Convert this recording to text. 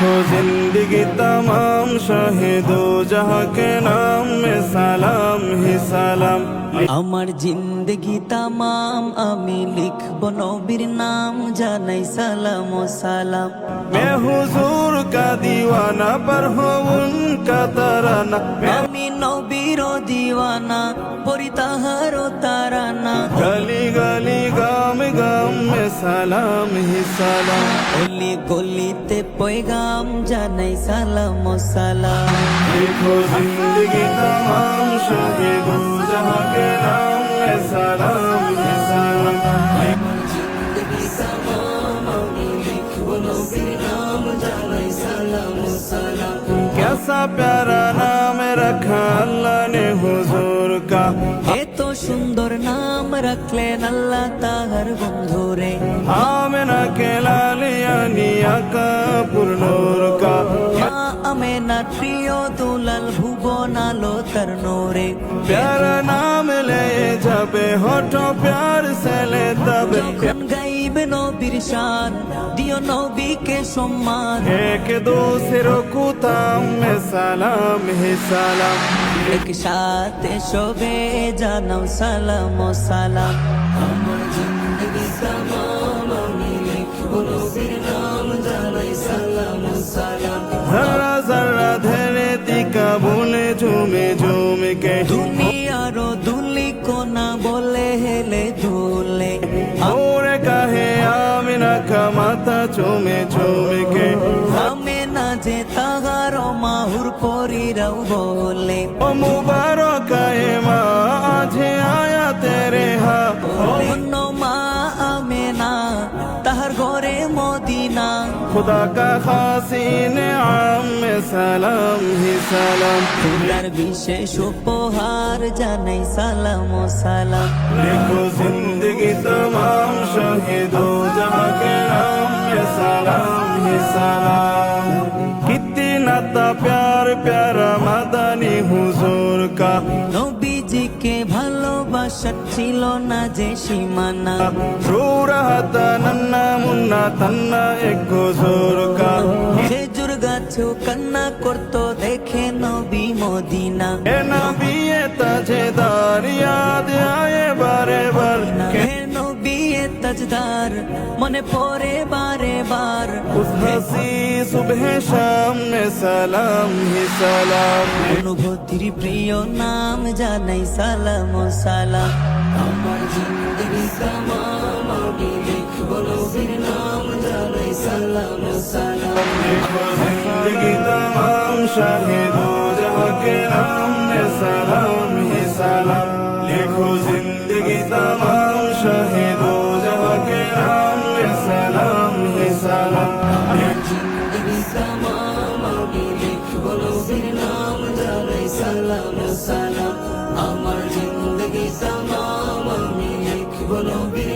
लिखो जिंदगी तमाम शहीदो जहाँ के नाम में सलाम ही सलाम আমার জিন্দগি তামাম আমি লিখব নবীর নাম জানাই সালাম ও সালাম मैं हुजूर का दीवाना पर हूँ उनका तराना मैं আমি নবীর দিওয়ানা পরি তাহার তারানা गली गली गाम गाम में सलाम ही सलाम অলি গলিতে পয়গাম জানাই সালাম ও সালাম लिखो जिंदगी तमाम शहीदो जहाँ के नाम में सलाम ही सलाम कैसा प्यारा नाम খালানে হুজুর কা এত সুন্দর নাম রাখলেন আল্লাহ তাহার বন্ধুরে আমেনা কে লালিয়ানি আকা পূর্ণর কা আমেনা প্রিয় দুলাল ভুবন আলো তার নোরে প্যারা নাম লে যাবে হঠো প্যার সেলে তবে যখন গাই গরিব নবীর শান দিও নবীকে সম্মান। এক দোষের কুতাম সালাম হে সালাম। একসাথে সবে জানাও সালাম সালাম। আমার জিন্দগি সালাম আমি লিখব বলে ঝুমে ঝুমকে দুনিয়ারও দুলি কোনা বলে হেলে বাজে তাগার মাহুর পরিরাও বলে, ও মুবারক মা, আজে আয়া তেরে হা অন্য মা আমে না তাহার ঘরে মদিনা। খুদা কা খাসিন আম সালাম, হি সালাম। খুদার বিশেষ উপহার জানাই সালাম ও সালাম। লেখো জিন্দগি তমাম শহীদ ও জাহাকে নাম সালাম। सलाम ही सलाम कितना था प्यार प्यारा मदनी हुजूर का নবীজিকে ভালোবাসার ছিল না যে সীমানা शूरहता नन्ना मुन्ना तन्ना एक हुजूर का খেজুর গাছও কান্না করতো দেখে নবী মদিনা এ তাজদার মনে পড়ে বারে বার उस हसी सुबह शाम में सलाम ही सलाम অনুভূতির প্রিয় নাম জানাই সালাম ও সালাম আমার জিন্দগি তামাম আমি লিখব নবীর নাম জানাই সালাম ও সালাম देखो जिंदगी तमाम शाहिदों নবীর নাম জানাই সালাম সালাম। আমার জিন্দগি তামাম আমি লিখব নবীর